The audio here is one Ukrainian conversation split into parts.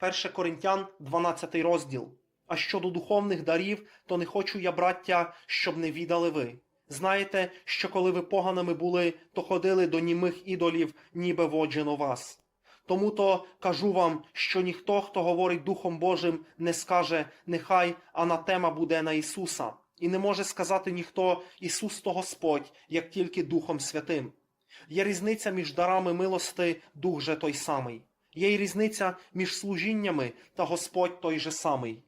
1 Коринтян, 12 розділ. А щодо духовних дарів, то не хочу я, браття, щоб не відали ви. Знаєте, що коли ви поганими були, то ходили до німих ідолів, ніби воджено вас. Тому то кажу вам, що ніхто, хто говорить Духом Божим, не скаже нехай анатема буде на Ісуса, і не може сказати ніхто Ісус то Господь, як тільки Духом Святим. Є різниця між дарами милости, дух же той самий. Є й різниця між служіннями та Господь той же самий.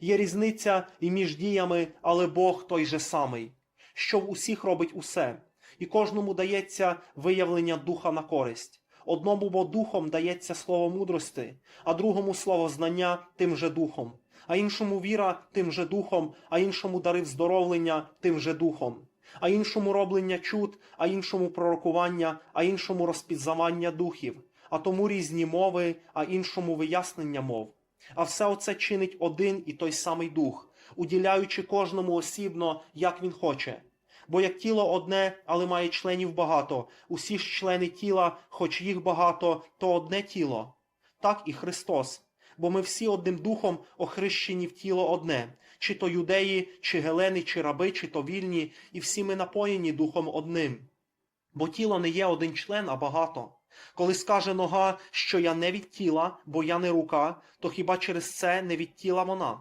Є різниця і між діями, але Бог той же самий, що в усіх робить усе, і кожному дається виявлення духа на користь. Одному бо духом дається слово мудрости, а другому слово знання тим же духом, а іншому віра тим же духом, а іншому дари вздоровлення тим же духом, а іншому роблення чуд, а іншому пророкування, а іншому розпізнавання духів, а тому різні мови, а іншому вияснення мов. А все оце чинить один і той самий дух, уділяючи кожному осібно, як він хоче. Бо як тіло одне, але має членів багато, усі ж члени тіла, хоч їх багато, то одне тіло. Так і Христос. Бо ми всі одним духом охрещені в тіло одне, чи то юдеї, чи гелени, чи раби, чи то вільні, і всі ми напоєні духом одним. Бо тіло не є один член, а багато. Коли скаже нога, що я не від тіла, бо я не рука, то хіба через це не від тіла вона?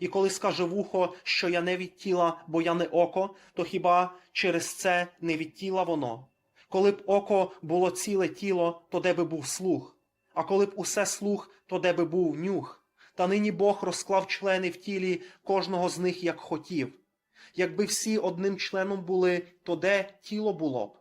І коли скаже вухо, що я не від тіла, бо я не око, то хіба через це не від тіла воно? Коли б око було ціле тіло, то де би був слух? А коли б усе слух, то де би був нюх? Та нині Бог розклав члени в тілі кожного з них як хотів. Якби всі одним членом були, то де тіло було б?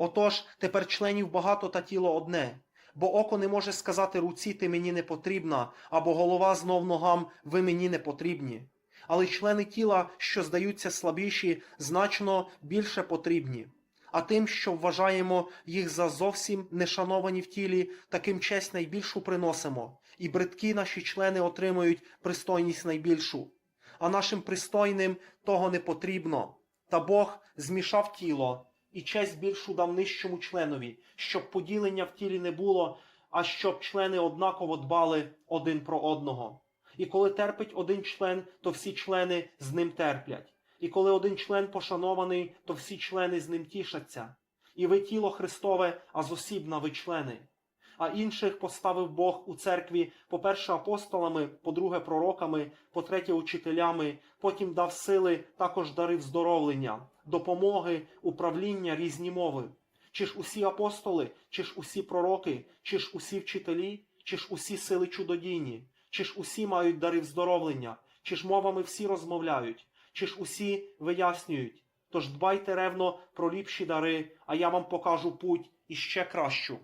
Отож, тепер членів багато та тіло одне. Бо око не може сказати руці ти мені не потрібна, або голова знов ногам ви мені не потрібні. Але члени тіла, що здаються слабіші, значно більше потрібні. А тим, що вважаємо їх за зовсім нешановані в тілі, таким честь найбільшу приносимо, і бридкі наші члени отримують пристойність найбільшу. А нашим пристойним того не потрібно. Та Бог змішав тіло, і честь більшу дав нижчому членові, щоб поділення в тілі не було, а щоб члени однаково дбали один про одного. І коли терпить один член, то всі члени з ним терплять. І коли один член пошанований, то всі члени з ним тішаться. І ви тіло Христове, а зосібна ви члени. А інших поставив Бог у церкві, по-перше, апостолами, по-друге, пророками, по-третє, учителями, потім дав сили, також дарив здоровлення, допомоги, управління, різні мови. Чи ж усі апостоли, чи ж усі пророки, чи ж усі вчителі, чи ж усі сили чудодійні, чи ж усі мають дари вздоровлення, чи ж мовами всі розмовляють, чи ж усі вияснюють. Тож дбайте ревно про ліпші дари, а я вам покажу путь іще кращу.